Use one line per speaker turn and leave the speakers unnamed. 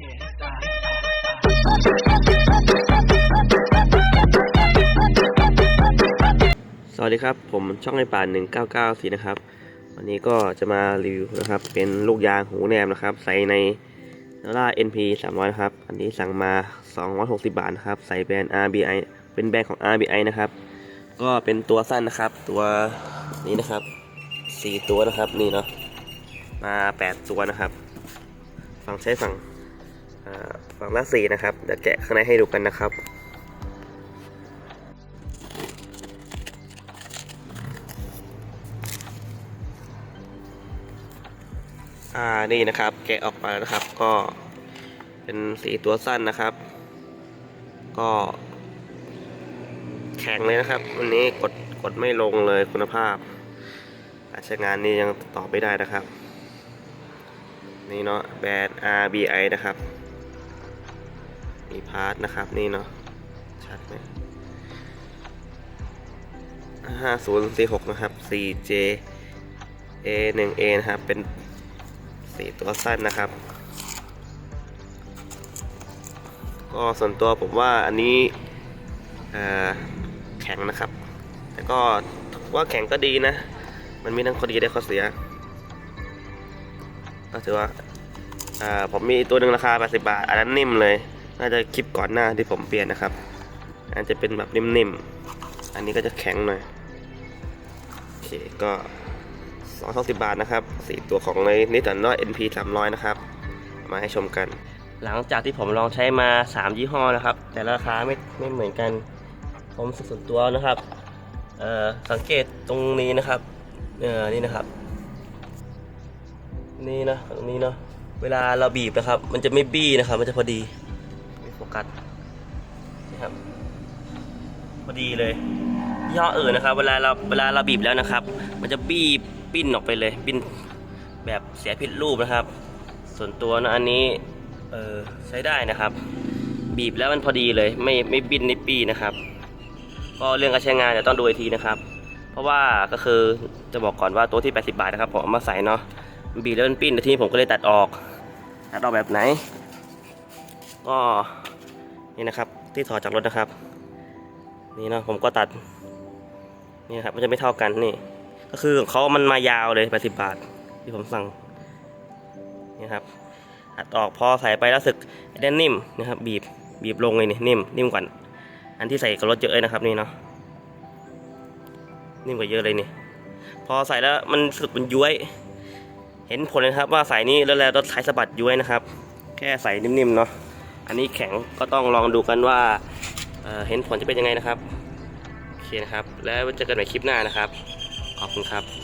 สวัสดีครับ ผมช่องไอป่าน1994 นะครับ วันนี้ก็จะมารีวิวนะครับ เป็นลูกยางหูแนมนะครับ ใส่ในนอร่า NP 300นะครับ อันนี้สั่งมา 260 บาทนะครับ ใส่แบรนด์ RBI เป็นแบรนด์ของ RBI นะครับ ก็เป็นตัวสั้นนะครับ ตัวนี้นะครับ 4 ตัวนะครับ นี่เนาะ มา 8 ตัวนะครับ ฝั่งใช้ฝั่ง ฝั่งละสีนะครับเดี๋ยวแกะข้างในให้ดูกันนะครับอ่านี่นะครับ แกะออกมาแล้วนะครับ ก็เป็นสีตัวสั้นนะครับ ก็ แข็งเลยนะครับ วันนี้กดกดไม่ลงเลยคุณภาพการใช้งานนี้ยังต่อไม่ได้นะครับ นี่เนาะแบรนด์ RBI นะครับ มีพาร์ทนะครับนี่เนาะชัดไหม5046นย์สี่หกนะครับ 4J A1A นะครับ เป็นสีตัวสั้นนะครับ ก็ส่วนตัวผมว่าอันนี้แข็งนะครับ แต่ก็ว่าแข็งก็ดีนะ มันมีทั้งข้อดีและข้อเสีย ก็ถือว่าอ่าผมมีตัวหนึ่งราคา 80 บาท อันนั้นนิ่มเลย น่าจะคลิปก่อนหน้าที่ผมเปลี่ยนนะครับอันจะเป็นแบบนิ่มๆ อันนี้ก็จะแข็งหน่อย โอเค ก็สองสิบบาทนะครับสี่ตัวของในนิสันนอ NP 300นะครับ มาให้ชมกัน หลังจากที่ผมลองใช้มา3ยี่ห้อนะครับ แต่ราคาไม่ไม่เหมือนกัน ผมสึกส่วนตัวนะครับ เอ่อ สังเกตตรงนี้นะครับ เออนี่นะครับ นี่นะ ตรงนี้เนาะ เวลาเราบีบนะครับ มันจะไม่บี้นะครับ มันจะพอดี ฟกัสนะครับพอดีเลยยี่ห้ออื่นนะครับ เวลาเราเวลาเราบีบแล้วนะครับ มันจะบี้ปิ้นออกไปเลยปิ้นแบบเสียผิดรูปนะครับ ส่วนตัวนะอันนี้เออใช้ได้นะครับ บีบแล้วมันพอดีเลยไม่ไม่บิ้นไม่ปี้นะครับ ก็เรื่องการใช้งานเดี๋ยวต้องดูอีกทีนะครับ เพราะว่าก็คือจะบอกก่อนว่าตัวที่ 80 บาทนะครับผมเอามาใส่เนาะบีบแล้วมันปิ้นทีนี้ผมก็เลยตัดออกตัดออกแบบไหนก็ นี่นะครับ ที่ถอดจากรถนะครับ นี่เนาะผมก็ตัด นี่นะครับมันจะไม่เท่ากันนี่ ก็คือของเขามันมายาวเลย80บาท ที่ผมสั่งนี่ครับตัดออกพอใส่ไปแล้วสึกแน่นนิ่มนะครับ บีบบีบลงเลยนี่นิ่มนิ่มกว่าอันที่ใส่กับรถเยอะเลยนะครับ นี่เนาะนิ่มกว่าเยอะเลยนี่ พอใส่แล้วมันสึกมันย้วย เห็นผลเลยนะครับว่าใส่นี้แล้วแล้วรถไถสะบัดย้วยนะครับ แค่ใส่นิ่มๆเนาะ อันนี้แข็งก็ต้องลองดูกันว่าเเห็นผลจะเป็นยังไงนะครับ โอเคนะครับ แล้วเจอกันใหม่คลิปหน้านะครับ ขอบคุณครับ